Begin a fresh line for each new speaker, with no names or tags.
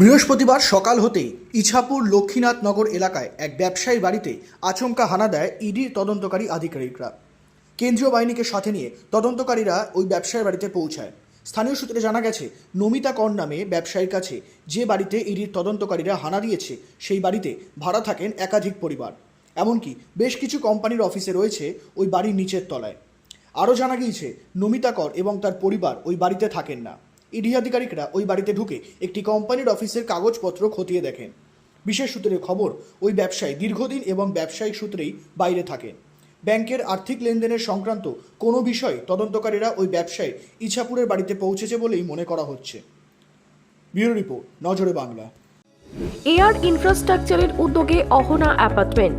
বৃহস্পতিবার সকাল হতেই ইছাপুর লক্ষ্মীনাথ নগর এলাকায় এক ব্যবসায়ী বাড়িতে আচমকা হানা দেয় ইডির তদন্তকারী আধিকারিকরা। কেন্দ্রীয় বাহিনীকে সাথে নিয়ে তদন্তকারীরা ওই ব্যবসায়ীর বাড়িতে পৌঁছায়। স্থানীয় সূত্রে জানা গেছে, নমিতা কর নামে ব্যবসায়ীর কাছে যে বাড়িতে ইডির তদন্তকারীরা হানা দিয়েছে, সেই বাড়িতে ভাড়া থাকেন একাধিক পরিবার। এমনকি বেশ কিছু কোম্পানির অফিসে রয়েছে ওই বাড়ির নিচের তলায়। আরও জানা গিয়েছে, নমিতা কর এবং তার পরিবার ওই বাড়িতে থাকেন না। ইডি আধিকারিকরা ওই বাড়িতে ঢুকে একটি কোম্পানির অফিসের কাগজপত্র খতিয়ে দেখেন। বিশেষ সূত্রে খবর, ওই ব্যবসায়ী দীর্ঘদিন এবং ব্যবসায়িক সূত্রেই বাইরে থাকেন। ব্যাংকের আর্থিক লেনদেনের সংক্রান্ত কোনো বিষয় তদন্তকারীরা ওই ব্যবসায়ী ইছাপুরের বাড়িতে পৌঁছেছে বলেই মনে করা হচ্ছে। ব্যুরো রিপোর্ট, নজরে বাংলা।
এয়ার ইনফ্রাস্ট্রাকচারের উদ্যোগে অহনা অ্যাপার্টমেন্ট।